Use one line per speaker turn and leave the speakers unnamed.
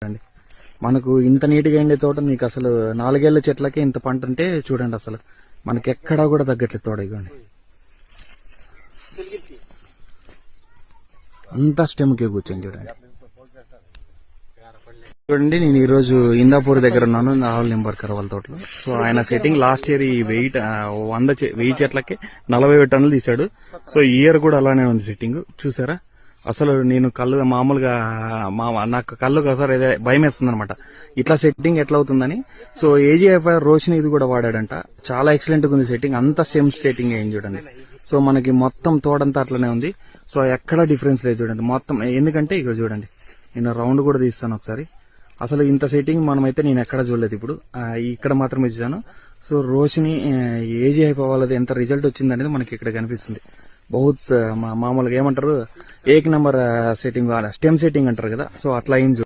చూడండి. మనకు ఇంత నీట్గా ఉండే తోట నీకు అసలు నాలుగేళ్ళ చెట్లకే ఇంత పంట అంటే చూడండి అసలు. మనకి ఎక్కడా కూడా తగ్గట్లేదు తోట ఇవ్వండి అంతా స్టెమ్కే కూర్చొని చూడండి. చూడండి నేను ఈరోజు ఇందాపూర్ దగ్గర ఉన్నాను రాహుల్ నింబర్కర్ వాళ్ళ తోటలో. సో ఆయన సెట్టింగ్ లాస్ట్ ఇయర్ ఈ వెయ్యి వంద వెయ్యి చెట్లకి నలభై టన్నులు తీశాడు. సో ఈ ఇయర్ కూడా అలానే ఉంది సెట్టింగ్. చూసారా? అసలు నేను కళ్ళు మామూలుగా మా నాకు కళ్ళు ఒకసారి ఏదో భయం వేస్తుంది అనమాట ఇట్లా సెట్టింగ్ ఎట్లా అవుతుందని. సో ఏజీఎఫ్ఐ రోషన్ ఇది కూడా వాడాడంట. చాలా ఎక్సలెంట్గా ఉంది సెట్టింగ్ అంత సేమ్ సెట్టింగ్ ఏం చూడండి. సో మనకి మొత్తం తోడంతా అట్లనే ఉంది. సో ఎక్కడ డిఫరెన్స్ లేదు చూడండి. మొత్తం ఎందుకంటే ఇక్కడ చూడండి. నేను రౌండ్ కూడా తీస్తాను ఒకసారి. అసలు ఇంత సెట్టింగ్ మనమైతే నేను ఎక్కడ చూడలేదు ఇప్పుడు. ఇక్కడ మాత్రమే చూసాను సో రోషిని ఏజీ అయిపోవాలది ఎంత రిజల్ట్ వచ్చింది అనేది మనకి ఇక్కడ కనిపిస్తుంది. బహుత్ మా- మామూలుగా ఏమంటారు ఏక్ నెంబర్ సెట్టింగ్ స్టెమ్ సెట్టింగ్ అంటారు కదా సో అట్లా అయింది